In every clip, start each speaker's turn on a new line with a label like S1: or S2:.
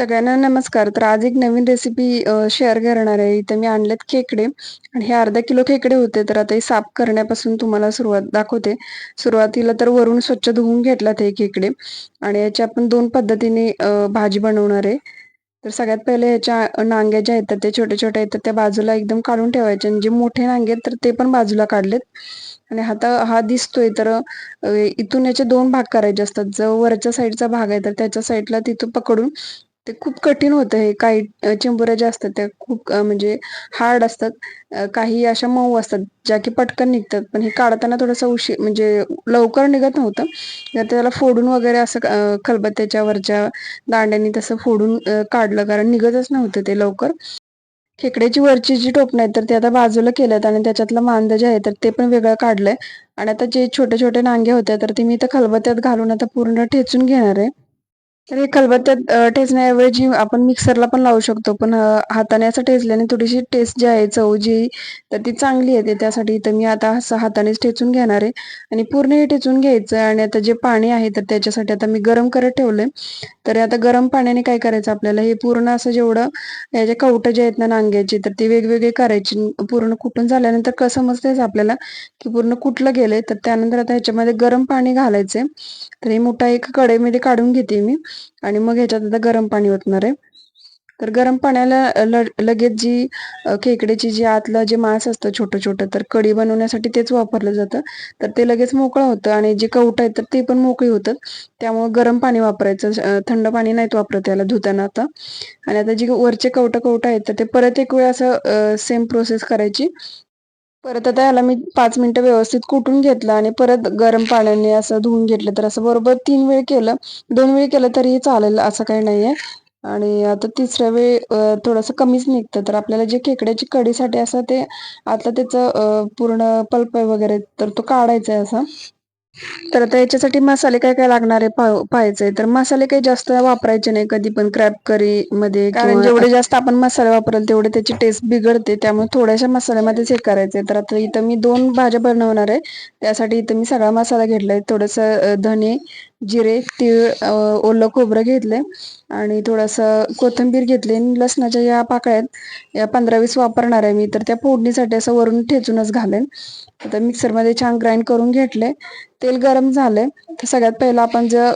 S1: सगळ्यांना नमस्कार. तर आज एक नवीन रेसिपी शेअर करणार आहे. इथे मी आणलेत खेकडे आणि हे अर्धा किलो खेकडे होते. तर आता हे साफ करण्यापासून तुम्हाला सुरुवात दाखवते. सुरुवातीला तर वरून स्वच्छ धुवून घेतलात हे खेकडे आणि याची आपण दोन पद्धतीने भाजी बनवणार आहे. तर सगळ्यात पहिले याच्या नांग्या ज्या आहेत ते छोटे छोटे आहेत तर त्या बाजूला एकदम काढून ठेवायचे आणि जे मोठे नांगे आहेत तर ते पण बाजूला काढलेत. आणि आता हा दिसतोय तर इथून याचे दोन भाग करायचे असतात. जो वरच्या साईडचा भाग आहे तर त्याच्या साईडला तिथून पकडून ते खूप कठीण होतं हे. काही चिंबुऱ्या ज्या असतात त्या खूप म्हणजे हार्ड असतात. काही अशा मऊ असतात ज्या की पटकन निघतात. पण हे काढताना थोडंसं उशीर म्हणजे लवकर निघत नव्हतं. तर त्याला फोडून वगैरे असं खलबत्त्याच्या वरच्या दांड्यांनी तसं फोडून काढलं. कारण निघतच नव्हतं ते लवकर. खेकड्याची वरची जी टोपणं आहेत तर ते आता बाजूला केल्यात आणि त्याच्यातलं मांद जे आहे तर ते पण वेगळं काढलंय. आणि आता जे छोटे छोटे नांगे होते तर ते मी इथं खलबत्त्यात घालून आता पूर्ण ठेचून घेणार आहे. तर हे खलबत्त्यात ठेचण्याऐवजी आपण मिक्सरला पण लावू शकतो. पण हाताने असं ठेचल्याने थोडीशी टेस्ट जी आहे चव जी तर ती चांगली येते. त्यासाठी इथं मी आता असं हातानेच ठेचून घेणार आहे. आणि पूर्ण हे ठेचून घ्यायचं आणि आता जे पाणी आहे तर त्याच्यासाठी आता मी गरम करत ठेवलंय. तर आता गरम पाण्याने काय करायचं आपल्याला? हे पूर्ण असं जेवढं याचे कवटं जे आहेत ना नांग्याची तर ती वेगवेगळी करायची. पूर्ण कुटून झाल्यानंतर कसं समजतेच आपल्याला? की पूर्ण कुठलं गेलंय? तर त्यानंतर आता ह्याच्यामध्ये गरम पाणी घालायचंय. तर हे मोठा एक कडेमध्ये काढून घेते मी. आणि मग ह्याच्यात आता गरम पाणी ओतणार आहे. तर गरम पाण्याला लगेच जी खेकड्याची जी आतलं जे मांस असतं छोटं छोटं तर कढी बनवण्यासाठी तेच वापरलं जातं. तर ते लगेच मोकळं होतं आणि जे कवट आहेत तर ते पण मोकळी होतात. त्यामुळे गरम पाणी वापरायचं थंड पाणी नाहीत वापरत याला धुताना आता. आणि आता जी वरचे कवटं कवटं आहेत तर ते परत एक वेळ असं सेम प्रोसेस करायची. परत आता याला मी पाच मिनिटं व्यवस्थित कुटून घेतलं आणि परत गरम पाण्याने असं धुवून घेतलं तर असं बरोबर तीन वेळ केलं. दोन वेळ केलं तरी चालेल असं काही नाही आहे आणि आता तिसऱ्या वेळ थोडंसं कमीच निघतं. तर आपल्याला जे खेकड्याची कढीसाठी असं ते आता त्याचं पूर्ण पल्प वगैरे तर तो काढायचा आहे असा. तर आता याच्यासाठी मसाले काय काय लागणार आहे पाह- पाहायचंय. तर मसाले काही जास्त वापरायचे नाही कधी पण क्रॅप करी मध्ये कारण जेवढे जास्त आपण मसाले वापरेल तेवढे त्याची टेस्ट बिघडते. त्यामुळे थोड्याशा मसाल्यामध्येच हे करायचंय. तर आता इथं मी दोन भाज्या बनवणार आहे. त्यासाठी इथं मी सगळा मसाला घेतलाय. थोडंसं धने जिरे तीळ ओलं खोबरं घेतलंय आणि थोडंसं कोथिंबीर घेतली लसणाच्या या पाकळ्यात या पंधरा वीस वापरणार आहे मी. तर त्या फोडणीसाठी असं वरून ठेचूनच घालेन. आता मिक्सरमध्ये छान ग्राइंड करून घेतले तेल गरम झालंय. तर सगळ्यात पहिला आपण जर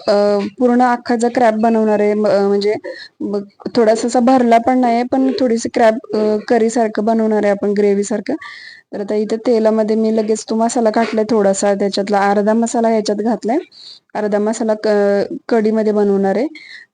S1: पूर्ण अख्खा जर क्रॅप बनवणार आहे म्हणजे थोडासा असा भरला पण नाही पण थोडीशी क्रॅप करीसारखं बनवणार आहे आपण ग्रेव्हीसारखं. तर आता इथं तेलामध्ये मी लगेच तो मसाला घातलाय थोडासा. त्याच्यातला अर्धा मसाला ह्याच्यात घातलाय. अर्धा मसाला कढीमध्ये बनवणार आहे.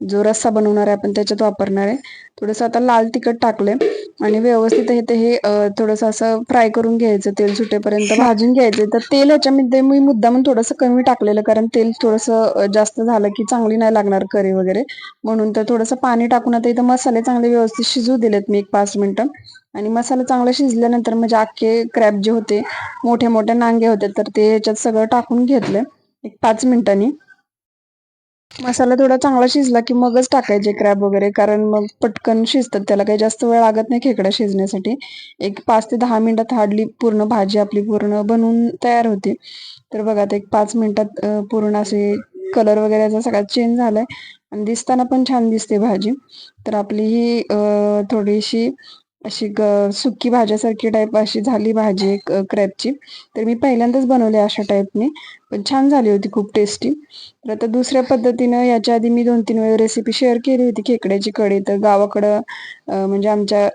S1: जो रस्सा बनवणार आहे आपण त्याच्यात वापरणार आहे. थोडंसं आता लाल तिखट टाकलंय. आणि व्यवस्थित हे ते हे थोडंसं असं फ्राय करून घ्यायचं. तेल सुटेपर्यंत भाजून घ्यायचं तर तेल ह्याच्यामध्ये मी मुद्दामून थोडंसं कमी टाकलेलं. कारण तेल थोडंसं जास्त झालं की चांगली नाही लागणार करी वगैरे. म्हणून तर थोडंसं पाणी टाकून आता इथं मसाले चांगले व्यवस्थित शिजू दिलेत मी एक पाच मिनिटं. आणि मसाला चांगला शिजल्यानंतर म्हणजे अख्खे क्रॅब जे होते मोठे मोठे नांगे होते तर ते याच्यात सगळं टाकून घेतलं एक पाच मिनिटांनी. मसाला थोडा चांगला शिजला की मगच टाकायचे क्रॅब वगैरे कारण मग पटकन शिजतात. त्याला काही जास्त वेळ लागत नाही खेकडा शिजण्यासाठी. एक पाच ते दहा मिनिटात हार्डली पूर्ण भाजी आपली पूर्ण बनवून तयार होते. तर बघा आता एक पाच मिनिटात पूर्ण असे कलर वगैरे याचा सगळा चेंज झालाय. आणि दिसताना पण छान दिसते भाजी. तर आपली ही थोडीशी अशी ग- सुकी भाज्यासारखी टाईप अशी झाली भाजी क्रॅबची तर मी पहिल्यांदाच बनवली अशा टाईपने पण छान झाली होती खूप टेस्टी तर आता दुसऱ्या पद्धतीनं याच्या आधी मी दोन तीन वेळा रेसिपी शेअर केली होती खेकड्याची कढी. तर गावाकडं म्हणजे आमच्या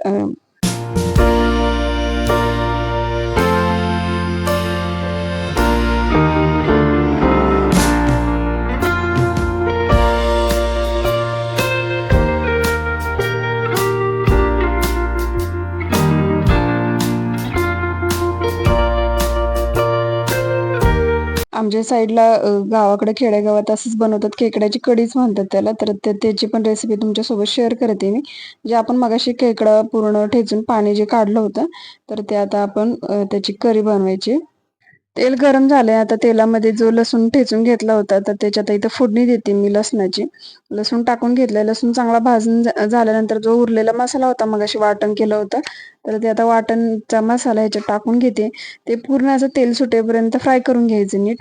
S1: म्हणजे साईडला गावाकडे खेडेगावात असंच बनवतात खेकड्याची कढीच म्हणतात त्याला. तर ते- त्याची पण रेसिपी तुमच्यासोबत शेअर करते मी. जे आपण मगाशी खेकडा पूर्ण ठेचून पाणी जे काढलं होतं तर ते आता आपण त्याची करी बनवायची. तेल गरम झालंय आता तेलामध्ये जो लसूण ठेचून घेतला होता तर त्याच्यात इथं फोडणी देते मी लसणाची. लसूण टाकून घेतलंय. लसूण चांगला भाजून झाल्यानंतर जो उरलेला मसाला होता मग अशी वाटण केलं होतं तर ते आता वाटणचा मसाला ह्याच्यात टाकून घेते. ते पूर्ण असं तेल सुटेपर्यंत फ्राय करून घ्यायचं नीट.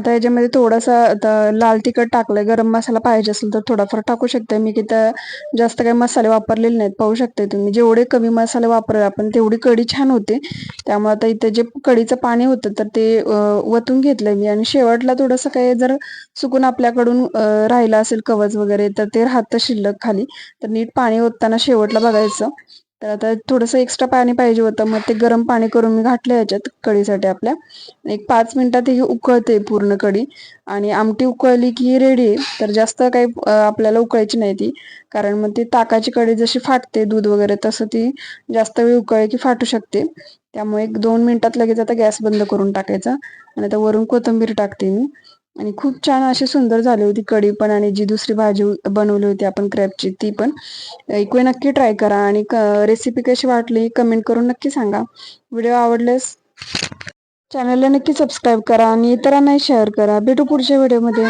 S1: आता याच्यामध्ये थोडासा आता लाल तिखट टाकलंय गरम मसाला पाहिजे असेल तर थोडाफार टाकू शकते. मी की त्या जास्त काही मसाले वापरलेले नाहीत पाहू शकते तुम्ही. जेवढे कमी मसाले वापरले आपण तेवढी कढी छान होते. त्यामुळे आता इथे जे कढीचं पाणी होतं तर ते वतून घेतलंय मी. आणि शेवटला थोडंसं काही जर चुकून आपल्याकडून राहिलं असेल कवच वगैरे तर ते राहतं शिल्लक खाली. तर नीट पाणी ओतताना शेवटला बघायचं. तर आता थोडंसं एक्स्ट्रा पाणी पाहिजे होतं. मग ते गरम पाणी करून मी घातलं याच्यात कढीसाठी आपल्या. एक पाच मिनिटात ही उकळते पूर्ण कढी. आणि आमटी उकळली की रेडी आहे. तर जास्त काही आपल्याला उकळायची नाही ती. कारण मग ती ताकाची कढी जशी फाटते दूध वगैरे तसं ती जास्त वेळ उकळली की फाटू शकते. त्यामुळे एक दोन मिनिटात लगेच आता गॅस बंद करून टाकायचा. आणि आता वरून कोथिंबीर टाकते मी. आणि खूप छान अशी सुंदर झाली होती कढी पण आणि जी दुसरी भाजी बनवली होती आपण क्रॅपची ती पण. एक वेळ नक्की ट्राय करा आणि रेसिपी कशी वाटली कमेंट करून नक्की सांगा. व्हिडिओ आवडल्यास चॅनलला नक्की सबस्क्राईब करा आणि इतरांनाही शेअर करा. भेटू पुढच्या व्हिडिओमध्ये